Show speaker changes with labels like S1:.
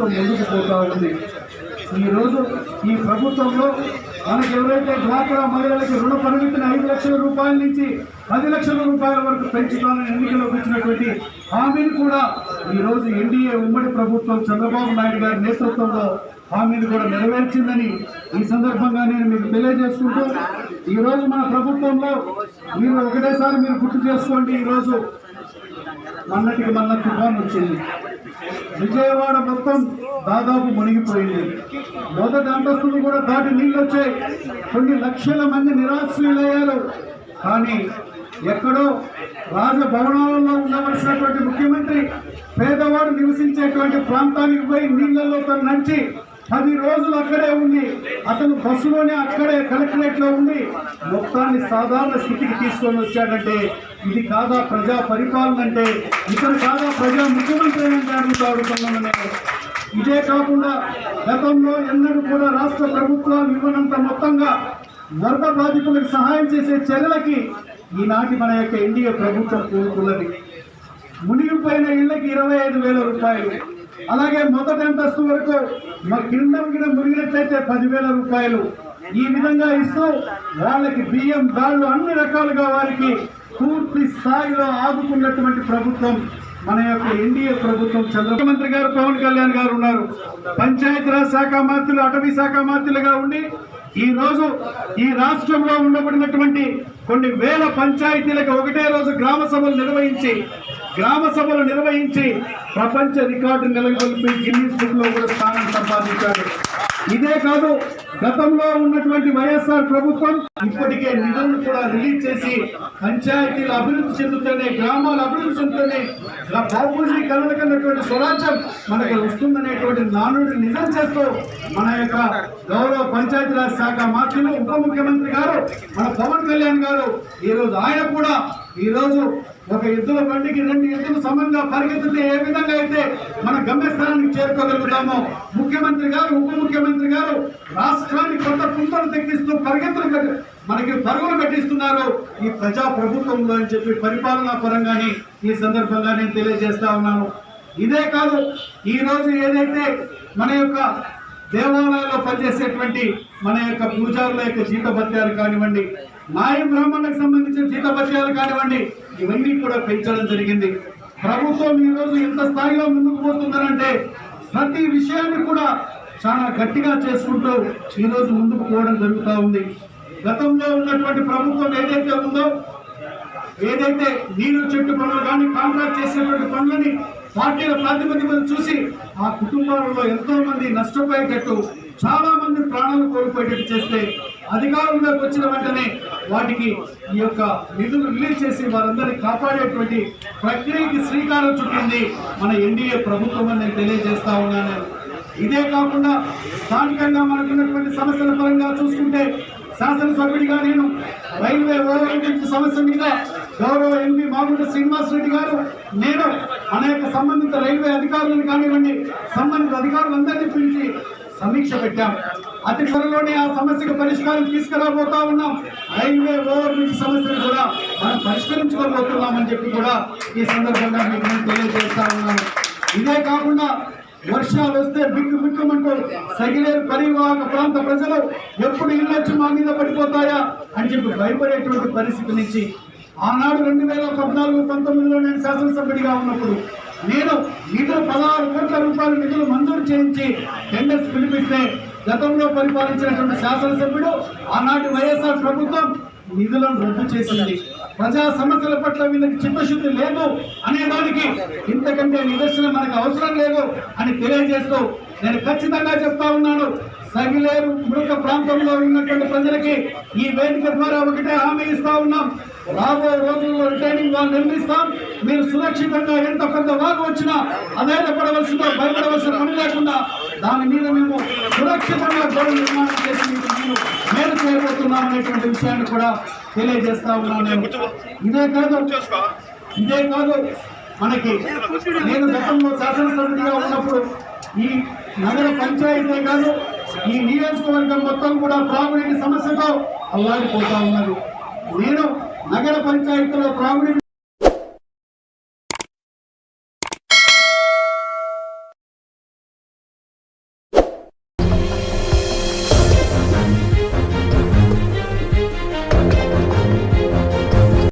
S1: ప్రభుత్వం ముందుకు పోతా ఉంది? ఈరోజు ఈ ప్రభుత్వంలో మనకు ఎవరైతే డ్వాక్రా మహిళలకి రుణ పరిమితిని ఐదు లక్షల రూపాయల నుంచి పది లక్షల రూపాయల వరకు పెంచుతానని ఎన్నికలకు ఇచ్చినటువంటి హామీని కూడా ఈరోజు ఎన్డీఏ ఉమ్మడి ప్రభుత్వం చంద్రబాబు నాయుడు గారి నేతృత్వంలో హామీని కూడా నెరవేర్చిందని ఈ సందర్భంగా నేను మీకు తెలియజేసుకుంటూ ఈరోజు మన ప్రభుత్వంలో మీరు ఒకటేసారి మీరు గుర్తు చేసుకోండి ఈరోజు మొన్నటికి మొన్న తుఫాన్ వచ్చింది. విజయవాడ మొత్తం దాదాపు మునిగిపోయింది. మొదటి అంతస్తులు కూడా దాటి నీళ్ళు వచ్చాయి కొన్ని లక్షల మంది నిరాశ్రయులయ్యారు. కానీ ఎక్కడో రాజభవనాలలో ఉండవలసినటువంటి ముఖ్యమంత్రి పేదవాడు నివసించేటువంటి ప్రాంతానికి పోయి నీళ్ళలో తను నడిచి పది రోజులు అక్కడే ఉండి అతను బస్సులోనే అక్కడే కలెక్టరేట్లో ఉండి మొత్తాన్ని సాధారణ స్థితికి తీసుకొని వచ్చాడంటే ఇది కాదా ప్రజా పరిపాలన అంటే ఇతను కాదా ప్రజా ముఖ్యమంత్రి అంటే అడుగుతూ అడుగుతున్నాను ఇదే కాకుండా గతంలో ఎన్నడూ కూడా రాష్ట్ర ప్రభుత్వాలు ఇవ్వనంత మొత్తంగా వరద బాధితులకు సహాయం చేసే చర్యలకి ఈనాటి మన యొక్క ఎన్డీఏ ప్రభుత్వం కోరుకున్నది మునిగిపోయిన ఇళ్ళకి ఇరవై ఐదు వేల రూపాయలు. అలాగే మొదటి అంతస్తు వరకు మా కింద కింద మురిగినట్లయితే పదివేల రూపాయలు. ఈ విధంగా ఇస్తూ వాళ్ళకి బియ్యం దాళ్ళు అన్ని రకాలుగా వారికి పూర్తి స్థాయిలో ఆదుకున్నటువంటి ప్రభుత్వం మన యొక్క ఎన్డీఏ ప్రభుత్వం. చంద్రమంత్రి గారు పవన్ కళ్యాణ్ గారు ఉన్నారు. పంచాయతీరాజ్ శాఖ మంత్రులు అటవీ శాఖ మంత్రులుగా ఉండి ఈ రోజు ఈ రాష్ట్రంలో ఉండబడినటువంటి కొన్ని వేల పంచాయతీలకు ఒకటే రోజు గ్రామ సభలు నిర్వహించి గ్రామ సభలు నిర్వహించి ప్రపంచ రికార్డు నెలకొల్పి గిన్నీస్ బుక్లో కూడా స్థానం సంపాదించారు ఇదే కాదు గతంలో ఉన్నటువంటి వైఎస్ఆర్ ప్రభుత్వం ఇప్పటికే నిధులను కూడా రిలీజ్ చేసి పంచాయతీలు అభివృద్ధి చెందుతూనే గ్రామాలు అభివృద్ధి చెందుతూనే బాబూజీ కలలకన్నటువంటి స్వరాజ్యం మనకు వస్తుందనేటువంటి నానుడి నిజం చేస్తూ మన యొక్క గౌరవ పంచాయతీరాజ్ శాఖ మంత్రులు ఉప ముఖ్యమంత్రి గారు మన పవన్ కళ్యాణ్ గారు ఈరోజు ఆయన కూడా ఈరోజు ఒక ఎద్దుల బండికి రెండు ఎద్దులు సమంగా పరిగెత్తితే ఏ విధంగా అయితే మన గమ్యస్థానానికి చేరుకోగలుగుతామో ముఖ్యమంత్రి గారు ఉప ముఖ్యమంత్రి గారు రాష్ట్రాన్ని కొత్త కుంపలు తెక్కిస్తూ పరిగెత్తులు మనకి పరుగులు పెట్టిస్తున్నారు ఈ ప్రజా ప్రభుత్వంలో అని చెప్పి పరిపాలనా పరంగానే ఈ సందర్భంగా నేను తెలియజేస్తా ఉన్నాను. ఇదే కాదు ఈరోజు ఏదైతే మన యొక్క దేవాలయాల్లో పనిచేసేటువంటి మన యొక్క పూజారుల యొక్క జీతభత్యాలు కానివ్వండి నాయ బ్రాహ్మణులకు సంబంధించిన జీతపత్యాలు కానివ్వండి ఇవన్నీ కూడా పెంచడం జరిగింది. ప్రభుత్వం ఈ రోజు ఎంత స్థాయిలో ముందుకు పోతుందనంటే ప్రతి విషయాన్ని కూడా చాలా గట్టిగా చేసుకుంటూ ఈ రోజు ముందుకు పోవడం జరుగుతూ ఉంది. గతంలో ఉన్నటువంటి ప్రభుత్వం ఏదైతే ఉందో ఏదైతే నీరు చెట్టు పనులు కానీ కాంట్రాక్ట్ చేసేటువంటి పనులని పార్టీల ప్రాతిపదికను చూసి ఆ కుటుంబాలలో ఎంతో మంది నష్టపోయేటట్టు చాలా మంది ప్రాణాలు కోల్పోయేటట్టు చేస్తే అధికారంలోకి వచ్చిన వెంటనే వాటికి ఈ యొక్క నిధులు రిలీజ్ చేసి వారందరినీ కాపాడేటువంటి ప్రక్రియకి శ్రీకారం చుట్టింది మన ఎన్డీఏ ప్రభుత్వం అని నేను తెలియజేస్తా ఉన్నాను. ఇదే కాకుండా స్థానికంగా మనకున్నటువంటి సమస్యల పరంగా చూసుకుంటే శాసనసభ్యుడిగా నేను రైల్వే ఓవర్ సమస్య మీద గౌరవ ఎంపీ మాగుంట శ్రీనివాస్ రెడ్డి గారు నేను అనేక సంబంధిత రైల్వే అధికారులను కానివ్వండి సంబంధిత అధికారులందరినీ పిలిచి సమీక్ష పెట్టాం. అతి త్వరలోనే ఆ సమస్యకు పరిష్కారం తీసుకురాబోతా ఉన్నాం. రైల్వే ఓవర్ బ్రిడ్జ్ సమస్యను కూడా మనం పరిష్కరించుకోబోతున్నామని చెప్పి కూడా ఈ సందర్భంగా మీకు నేను తెలియజేస్తా ఉన్నాను. ఇదే కాకుండా వర్షాలు వస్తే బిక్కు బిక్కుమంటూ సగిలేరు పరివాహక ప్రాంత ప్రజలు ఎప్పుడు ఇల్లు మా మీద పడిపోతాయా అని చెప్పి భయపడేటువంటి పరిస్థితి నుంచి ఆనాడు రెండు వేల పద్నాలుగు పంతొమ్మిదిలో నేను శాసనసభ్యుడిగా ఉన్నప్పుడు నేను నిధులు పదహారు కోట్ల రూపాయల నిధులు మంజూరు చేయించి టెండర్స్ పిలిపిస్తే గతంలో పరిపాలించినటువంటి శాసనసభ్యుడు ఆనాటి వైఎస్ఆర్ ప్రభుత్వం నిధులను రద్దు చేసింది. ప్రజా సమస్యల పట్ల వీళ్ళకి చిత్తశుద్ధి లేదు అనే దానికి ఇంతకంటే నిదర్శనం మనకు అవసరం లేదు అని తెలియజేస్తూ నేను ఖచ్చితంగా చెప్తా ఉన్నాను. సగిలేరు మృత ప్రాంతంలో ఉన్నటువంటి ప్రజలకి ఈ వేదిక ద్వారా ఒకటే హామీ ఇస్తా ఉన్నాం. రాబోయే రోజుల్లో రిటైనింగ్ వాళ్ళు నిర్మిస్తాం. మీరు సురక్షితంగా ఎంత పెద్ద వాగు వచ్చినా అధైర్యపడవలసిందో భయపడవలసిన పని లేకుండా దాని మీద మేము సురక్షితంగా గోడ నిర్మాణం చేసి మీకు మేము మేలు చేయబోతున్నాం అనేటువంటి విషయాన్ని కూడా తెలియజేస్తా ఉన్నాను నేను. ఇదే కాదు ఇదే కాదు మనకి నేను గతంలో శాసనసభ్యుడిగా ఉన్నప్పుడు ఈ నగర పంచాయతీ కాదు ఈ నియోజకవర్గం మొత్తం కూడా త్రాగునీటి సమస్యతో అల్లాడిపోతా ఉన్నది. నేను నగర పంచాయతీలో త్రాగునీటి